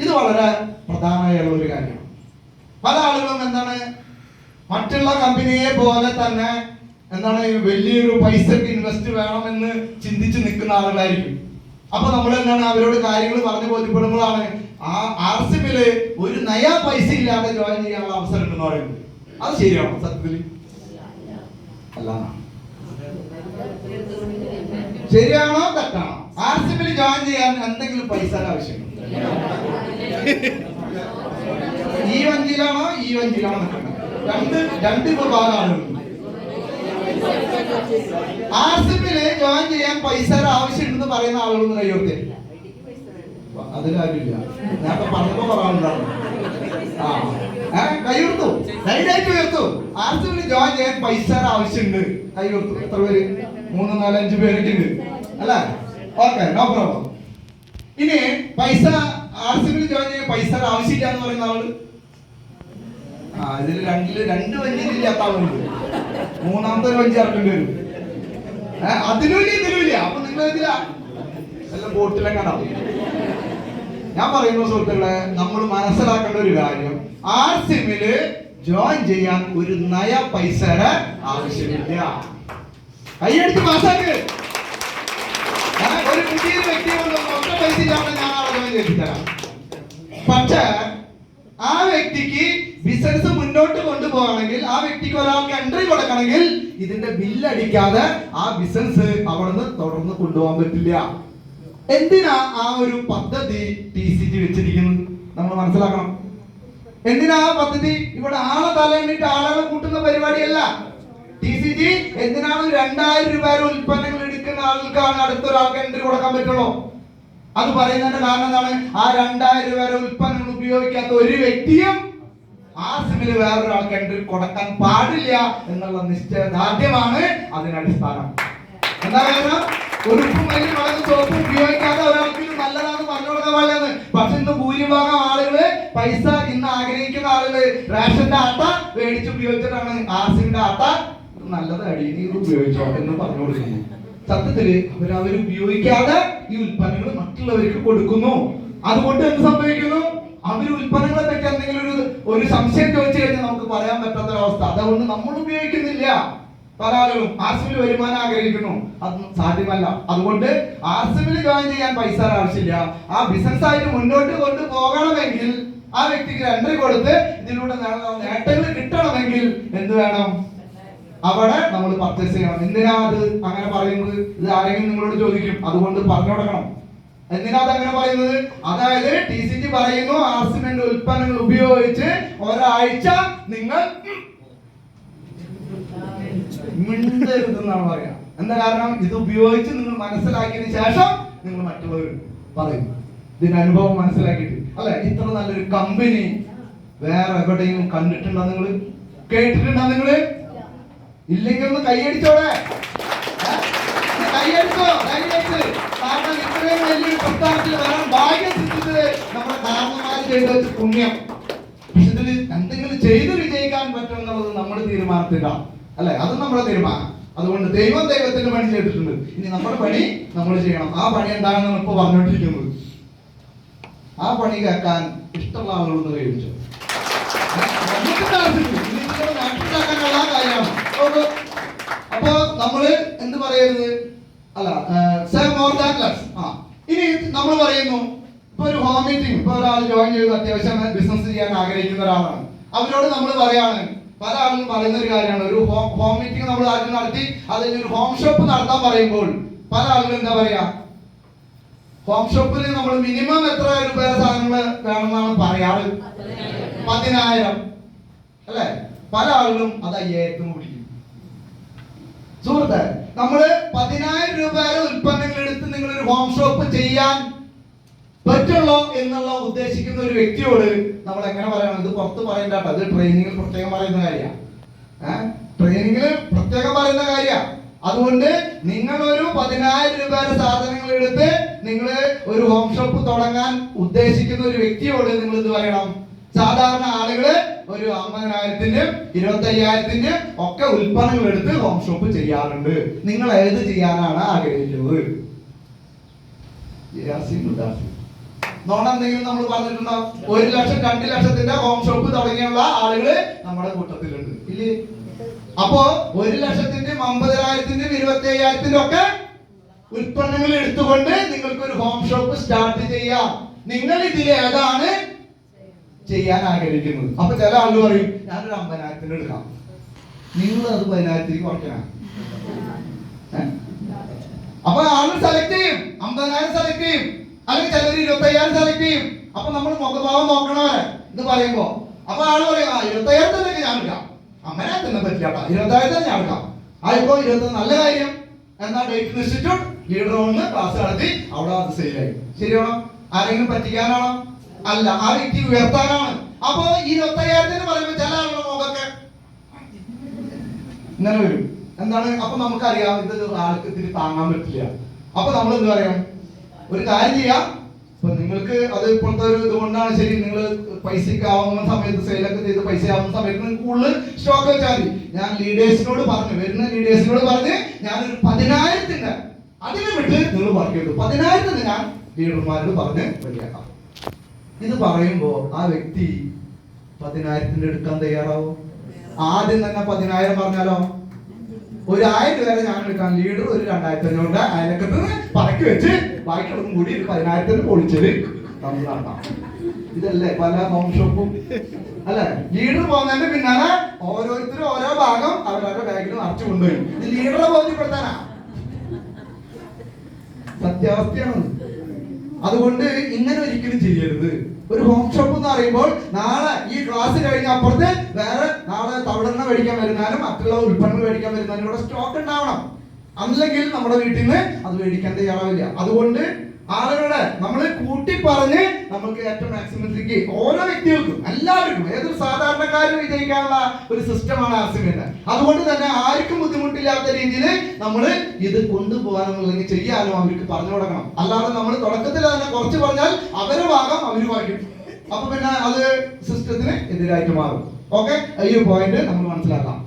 ഇത് വളരെ പ്രധാനമായുള്ള ഒരു കാര്യമാണ്. പല ആളുകളും എന്താണ് മറ്റുള്ള കമ്പനിയെ പോലെ തന്നെ എന്താണ് വലിയൊരു പൈസക്ക് ഇൻവെസ്റ്റ് വേണമെന്ന് ചിന്തിച്ച് നിൽക്കുന്ന ആളുകളായിരിക്കും. അപ്പൊ നമ്മൾ എന്താണ് അവരോട് കാര്യങ്ങൾ പറഞ്ഞു ബോധ്യപ്പെടുമ്പോഴാണ് ആ ആർ സിമിൽ ഒരു നയാ പൈസ ഇല്ലാതെ ജോയിൻ ചെയ്യാനുള്ള അവസരം ഉണ്ടെന്ന് പറയുന്നത്. അത് ശരിയാണോ സത്യത്തിൽ? അല്ല. ശരിയാണോ തെറ്റാണോ? ആർ ജോയിൻ ചെയ്യാൻ എന്തെങ്കിലും പൈസ ആവശ്യമുണ്ട് ഈ വഞ്ചിയിലാണോ ഈ വഞ്ചിയിലാണോ രണ്ട് രണ്ട് വിഭാഗമാണ് ആർ ജോയിൻ ചെയ്യാൻ പൈസ ആവശ്യമുണ്ടെന്ന് പറയുന്ന ആളുകളൊന്നും കഴിയോട്ടെ അത് കാര്യമില്ല. ഞാൻ പറഞ്ഞപ്പോ പറയാനുണ്ടാവും ആ ഉയർത്തു ആർ ജോയിൻ ചെയ്യാൻ പൈസ ആവശ്യമുണ്ട് കൈയുയർത്തു എത്ര പേര്? മൂന്ന് നാല് അഞ്ച് പേരൊക്കെ ഉണ്ട്. അല്ല? ഓക്കെ നോ പ്രോബ്ലം ഇനി പൈസ ആർ സി ബിയിൽ ജോയിൻ ചെയ്യാൻ പൈസ ആവശ്യമില്ല എന്ന് പറയുന്ന ആൾ? ആ ഇതിൽ രണ്ടിൽ രണ്ട് വഞ്ചിയിലില്ലാത്ത ആളുണ്ട് മൂന്നാമത്തെ വഞ്ചി ഇറക്കേണ്ടി വരും ഏ, അതിലും ഇല്ല ഇതിലും ഇല്ല. അപ്പൊ നിങ്ങൾ ഇതിലാ എല്ലാം ബോട്ടിലെങ്ങാണ്ടാവും ഞാൻ പറയുന്ന സുഹൃത്തുക്കളെ നമ്മൾ മനസ്സിലാക്കേണ്ട ഒരു കാര്യം. ആർ സിമിൽ ജോയിൻ ചെയ്യാൻ ഒരു നയ പൈസയുടെ ആവശ്യമില്ല. കൈയടിച്ച് മാസാക്ക്. ഒരു പുതിയൊരു വ്യക്തി ആളെ പക്ഷേ ആ വ്യക്തിക്ക് ബിസിനസ് മുന്നോട്ട് കൊണ്ടുപോകണമെങ്കിൽ ആ വ്യക്തിക്ക് ഒരാൾക്ക് എൻട്രി കൊടുക്കണമെങ്കിൽ ഇതിന്റെ ബില്ലടിക്കാതെ ആ ബിസിനസ് അവിടുന്ന് തുടർന്ന് കൊണ്ടുപോകാൻ പറ്റില്ല. എന്തിനാ ആ ഒരു പദ്ധതി ടി സി ജി വെച്ചിരിക്കുന്നത്? നമ്മൾ മനസ്സിലാക്കണം. എന്തിനാ ആ പദ്ധതി? ഇവിടെ ആളെ തലേണ്ടിട്ട് ആളുകളെ കൂട്ടുന്ന പരിപാടിയല്ല. ടി സി ജി എന്തിനാണ് രണ്ടായിരം രൂപയുടെ ഉൽപ്പന്നങ്ങൾ എടുക്കുന്ന ആൾക്കാണ് അടുത്തൊരാൾക്ക് എൻട്രി കൊടുക്കാൻ പറ്റുള്ളൂ. അത് പറയുന്നതിന്റെ കാരണം എന്താണ്? ആ രണ്ടായിരം വരെ ഉൽപ്പന്നങ്ങൾ ഉപയോഗിക്കാത്ത ഒരു വ്യക്തിയും ആ സിമിൽ വേറൊരാൾക്ക് എൻട്രി കൊടുക്കാൻ പാടില്ല എന്നുള്ള നിശ്ചയദാർഢ്യമാണ് അതിനടിസ്ഥാനം. എന്താ കാരണം ഉറുപ്പും അല്ലെങ്കിൽ വളരെ സോപ്പ് ഉപയോഗിക്കാതെ ഒരാൾക്ക് നല്ലതാണ് പറഞ്ഞു കൊടുക്കാൻ പാടില്ലെന്ന്. പക്ഷെ ഇന്ന് ഭൂരിഭാഗം ആളുകൾ പൈസ ഇന്ന് ആഗ്രഹിക്കുന്ന ആളുകൾ റേഷന്റെ ആട്ട മേടിച്ച് ഉപയോഗിച്ചിട്ടാണ് ആസിന്റെ ആട്ട. നല്ലത് അടിയിൽ ഉപയോഗിച്ചോ എന്ന് പറഞ്ഞു കൊടുക്കുന്നു. സത്യത്തിൽ അവർ ഉപയോഗിക്കാതെ ഈ ഉൽപ്പന്നങ്ങൾ മറ്റുള്ളവർക്ക് കൊടുക്കുന്നു. അതുകൊണ്ട് എന്ത് സംഭവിക്കുന്നു? അവർ ഉൽപ്പന്നങ്ങളെ പറ്റി എന്തെങ്കിലും ഒരു ഒരു സംശയം ചോദിച്ചു കഴിഞ്ഞാൽ നമുക്ക് പറയാൻ പറ്റാത്ത അവസ്ഥ അതുകൊണ്ട് നമ്മൾ ഉപയോഗിക്കുന്നില്ല. പല ആളുകളും ആർസിമിൽ വരുമാനം ആഗ്രഹിക്കുന്നു. അത് സാധ്യമല്ല. അതുകൊണ്ട് ആർസിമിൽ ജോയിൻ ചെയ്യാൻ പൈസ ആവശ്യമില്ല. ആ ബിസിനസ് ആയിട്ട് മുന്നോട്ട് കൊണ്ടുപോകണമെങ്കിൽ ആ വ്യക്തിക്ക് എൻട്രി കൊടുത്ത് ഇതിലൂടെ നേട്ടങ്ങൾ കിട്ടണമെങ്കിൽ എന്ത് വേണം? അവിടെ നമ്മൾ പർച്ചേസ് ചെയ്യണം. എന്തിനാ അത് അങ്ങനെ പറയുന്നത്? ഇത് ആരെങ്കിലും നിങ്ങളോട് ചോദിക്കും. അതുകൊണ്ട് പറഞ്ഞു കൊടുക്കണം. എന്തിനാ അങ്ങനെ പറയുന്നത്? അതായത് ടി സി ജി പറയുന്നു ആർസിമെന്റ് ഉൽപ്പന്നങ്ങൾ ഉപയോഗിച്ച് ഒരാഴ്ച നിങ്ങൾ മിണ്ടരുതെന്നാണ് പറയാ എന്താ കാരണം? ഇത് ഉപയോഗിച്ച് നിങ്ങൾ മനസ്സിലാക്കിയതിന് ശേഷം നിങ്ങൾ മറ്റുള്ളവർ പറയും. ഇതിന്റെ അനുഭവം മനസ്സിലാക്കിയിട്ട്. അല്ലെ? ഇത്ര നല്ലൊരു കമ്പനി വേറെ എവിടെയും കണ്ടിട്ടുണ്ടോ നിങ്ങൾ? കേട്ടിട്ടുണ്ടോ നിങ്ങൾ ഇല്ലെങ്കിൽ ഒന്ന് കൈയടിച്ചോടെ. കൈയടിച്ചോ. കൈയടിച്ച് കാരണം ഇത്രയും വലിയൊരു പ്രസ്ഥാനത്തിൽ വരാൻ ഭാഗ്യം സിദ്ധിച്ചത് നമ്മുടെ കാരണന്മാർ ചെയ്ത പുണ്യം. പക്ഷെ ഇതിൽ എന്തെങ്കിലും ചെയ്ത് വിജയിക്കാൻ പറ്റുമെന്നുള്ളത് നമ്മൾ തീരുമാനത്തില്ല. അല്ലെ? അത് നമ്മുടെ തീരുമാനം. അതുകൊണ്ട് ദൈവം ദൈവത്തിന്റെ പണി ചെയ്തിട്ടുണ്ട്. ഇനി നമ്മുടെ പണി നമ്മൾ ചെയ്യണം. ആ പണി എന്താണെന്ന് ഇപ്പൊ പറഞ്ഞുകൊണ്ടിരിക്കുന്നത് ആ പണി കേൾക്കാൻ ഇഷ്ടമുള്ള ആളുകളൊന്ന് കഴിച്ചു അപ്പൊ- നമ്മൾ എന്ത് പറയരുത് അല്ല സേ മോർ ദാൻ ആ ഇനി നമ്മൾ പറയുന്നു ഇപ്പൊ ഒരു ഹോം മീറ്റിംഗ് ഇപ്പൊ ഒരാൾ ജോയിൻ ചെയ്ത് അത്യാവശ്യം ബിസിനസ് ചെയ്യാൻ ആഗ്രഹിക്കുന്ന ഒരാളാണ്. അവരോട് നമ്മൾ പറയാണ് പല ആളുകളും പറയുന്ന ഒരു കാര്യമാണ് ഒരു ഹോം ഹോം മീറ്റിംഗ് നമ്മൾ ആദ്യം നടത്തി അതിന് ഒരു ഹോം ഷോപ്പ് നടത്താൻ പറയുമ്പോൾ പല ആളുകളും എന്താ പറയാ ഹോം ഷോപ്പിൽ നമ്മൾ മിനിമം എത്ര രൂപയുടെ സാധനങ്ങൾ വേണമെന്നാണ് പറയാറ്? പതിനായിരം. അല്ലെ? പല ആളുകളും അത് അയ്യായിരത്തിന് സുഹൃത്തെ നമ്മൾ പതിനായിരം രൂപ വരെ ഉൽപ്പന്നങ്ങൾ എടുത്ത് നിങ്ങൾ ഒരു ഹോം ഷോപ്പ് ചെയ്യാൻ പറ്റുള്ളൂ എന്നുള്ള ഉദ്ദേശിക്കുന്ന ഒരു വ്യക്തിയോട് നമ്മൾ എങ്ങനെ പറയണം? ഇത് പുറത്ത് പറയണ്ട ഇത് ട്രെയിനിങ്ങിൽ പ്രത്യേകം പറയുന്ന കാര്യമാണ്. ട്രെയിനിങ്ങിൽ പ്രത്യേകം പറയുന്ന കാര്യമാണ്. അതുകൊണ്ട് നിങ്ങൾ ഒരു പതിനായിരം രൂപയുടെ സാധനങ്ങൾ എടുത്ത് നിങ്ങൾ ഒരു ഹോം ഷോപ്പ് തുടങ്ങാൻ ഉദ്ദേശിക്കുന്ന ഒരു വ്യക്തിയോട് നിങ്ങൾ ഇത് പറയണം. സാധാരണ ആളുകൾ ഒരു അമ്പതിനായിരത്തിന്റെയും ഇരുപത്തി അയ്യായിരത്തിന്റെ ഒക്കെ ഉൽപ്പന്നങ്ങൾ എടുത്ത് ഹോം ഷോപ്പ് ചെയ്യാറുണ്ട്. നിങ്ങൾ ഏത് ചെയ്യാനാണ് ആഗ്രഹിക്കുന്നത്? നോണെന്തെങ്കിലും നമ്മൾ പറഞ്ഞിട്ടുണ്ടോ? ഒരു ലക്ഷം രണ്ട് ലക്ഷത്തിന്റെ ഹോം ഷോപ്പ് തുടങ്ങിയുള്ള ആളുകൾ നമ്മുടെ കൂട്ടത്തിലുണ്ട്. ഇല്ലേ? അപ്പോ ഒരു ലക്ഷത്തിന്റെയും അമ്പതിനായിരത്തിന്റെയും ഇരുപത്തി അയ്യായിരത്തിന്റെ ഒക്കെ ഉൽപ്പന്നങ്ങൾ എടുത്തുകൊണ്ട് നിങ്ങൾക്ക് ഒരു ഹോം ഷോപ്പ് സ്റ്റാർട്ട് ചെയ്യാം. നിങ്ങൾ ഇതിൽ ഏതാണ് ചെയ്യാൻ ആഗ്രഹിക്കുന്നത് അപ്പൊ ചില ആളുകൾ പറയും ഞാനൊരു അമ്പതിനായിരത്തിന് എടുക്കാം. നിങ്ങൾ അത് പതിനായിരത്തിലേക്ക് കുറയ്ക്കണം? അപ്പൊ ആൾ സെലക്ട് ചെയ്യും. അമ്പതിനായിരം സെലക്ട് ചെയ്യും. അല്ലെങ്കിൽ ചിലർ ഇരുപത്തി അയ്യായിരം സെലക്ട് ചെയ്യും. അപ്പൊ നമ്മൾ മുഖഭാവം നോക്കണവരെ ഇത് പറയുമ്പോ അപ്പൊ ആൾ പറയും ആ ഇരുപത്തി തന്നെ ഞാൻ എടുക്കാം. അമ്പതിനായിരത്തിന് പറ്റില്ല കേട്ടോ. ഇരുപത്തായിരത്തിന് ഞാൻ എടുക്കാം. ആയിപ്പോ ഇരുപത്തി നല്ല കാര്യം. എന്നാ ഡേറ്റ് നിശ്ചിച്ചു ലീഡർ ഒന്ന് ക്ലാസ് നടത്തി. അവിടെ അത് സെയിലായി ശരിയാണോ? ആരെങ്കിലും പറ്റിക്കാനാണോ? അല്ല ആ വ്യക്തി ഉയർത്താനാണ് അപ്പൊ ഈ ഇരുപത്തി അയ്യായിരത്തിന് പറയുമ്പോ ചില ആളുകളുടെ മുഖമൊക്കെ ഇങ്ങനെ വരും. എന്താണ്? അപ്പൊ നമുക്കറിയാം ഇത് ആൾക്ക് ഇതിന് താങ്ങാൻ പറ്റില്ല. അപ്പൊ നമ്മൾ എന്ത് പറയാം? ഒരു കാര്യം ചെയ്യാം. ഇപ്പൊ നിങ്ങൾക്ക് അത് ഇപ്പോഴത്തെ ഒരു ഇതുകൊണ്ടാണ് ശരി നിങ്ങൾ പൈസക്ക് ആവുന്ന സമയത്ത് സെയിലൊക്കെ ചെയ്ത് പൈസ ആവുന്ന സമയത്ത് നിങ്ങൾക്ക് കൂടുതൽ സ്റ്റോക്ക് വെച്ചാൽ മതി. ഞാൻ ലീഡേഴ്സിനോട് പറഞ്ഞു വരുന്ന ലീഡേഴ്സിനോട് പറഞ്ഞ് ഞാനൊരു പതിനായിരത്തിന്റെ അതിനെ വിട്ട് നിങ്ങൾ വർക്ക് ചെയ്തു പതിനായിരത്തിന് ഞാൻ ലീഡർമാരോട് പറഞ്ഞ് റെഡിയാക്കാം ഇത് പറയുമ്പോ ആ വ്യക്തി പതിനായിരത്തിന്റെ എടുക്കാൻ തയ്യാറാവും. ആദ്യം തന്നെ പതിനായിരം പറഞ്ഞാലോ? ഒരു ആയിരം വരെ ഞാൻ എടുക്കാൻ ലീഡർ ഒരു രണ്ടായിരത്തി അഞ്ഞൂറ് അയലക്കത്ത് പറക്കി വെച്ച് ബാക്കിയുള്ളതും കൂടി ഒരു പതിനായിരത്തിന് പൊളിച്ചത് ഇതല്ലേ പല ഹോം അല്ലെ? ലീഡർ പോകുന്നതിന്റെ പിന്നാലെ ഓരോരുത്തരും ഓരോ ഭാഗം അവരവരുടെ ബാഗിൽ നിറച്ചു കൊണ്ടുവരും. ഇത് ലീഡറെ ബോധ്യപ്പെടുത്താനാ? സത്യാവസ്ഥയാണ് അതുകൊണ്ട് ഇങ്ങനെ ഒരിക്കലും ചെയ്യരുത്. ഒരു ഹോം ഷോപ്പ് എന്ന് പറയുമ്പോൾ നാളെ ഈ ക്ലാസ് കഴിഞ്ഞ അപ്പുറത്ത് വേറെ നാളെ തവിടെണ്ണ മേടിക്കാൻ വരുന്നാലും മറ്റുള്ള ഉൽപ്പന്നങ്ങൾ മേടിക്കാൻ വരുന്നാലും ഇവിടെ സ്റ്റോക്ക് ഉണ്ടാവണം. അല്ലെങ്കിൽ നമ്മുടെ വീട്ടിൽ നിന്ന് അത് മേടിക്കാൻ തയ്യാറാവില്ല. അതുകൊണ്ട് ആളുകളെ നമ്മൾ കൂട്ടി പറഞ്ഞ് നമുക്ക് ഏറ്റവും മാക്സിമത്തിലേക്ക് ഓരോ വ്യക്തികൾക്കും എല്ലാവർക്കും ഏതൊരു സാധാരണക്കാരും വിജയിക്കാനുള്ള ഒരു സിസ്റ്റമാണ് ആർസിമിന്റെ അതുകൊണ്ട് തന്നെ ആർക്കും ബുദ്ധിമുട്ടില്ലാത്ത രീതിയിൽ നമ്മൾ ഇത് കൊണ്ടുപോകാനോ അല്ലെങ്കിൽ ചെയ്യാനോ അവർക്ക് പറഞ്ഞു കൊടുക്കണം. അല്ലാതെ നമ്മൾ തുടക്കത്തിൽ തന്നെ കുറച്ച് പറഞ്ഞാൽ അവരെ ഭാഗം അവർ വായിക്കും അപ്പൊ പിന്നെ അത് സിസ്റ്റത്തിന് എതിരായിട്ട് മാറും. ഓക്കെ ഈ പോയിന്റ് നമ്മൾ മനസ്സിലാക്കാം.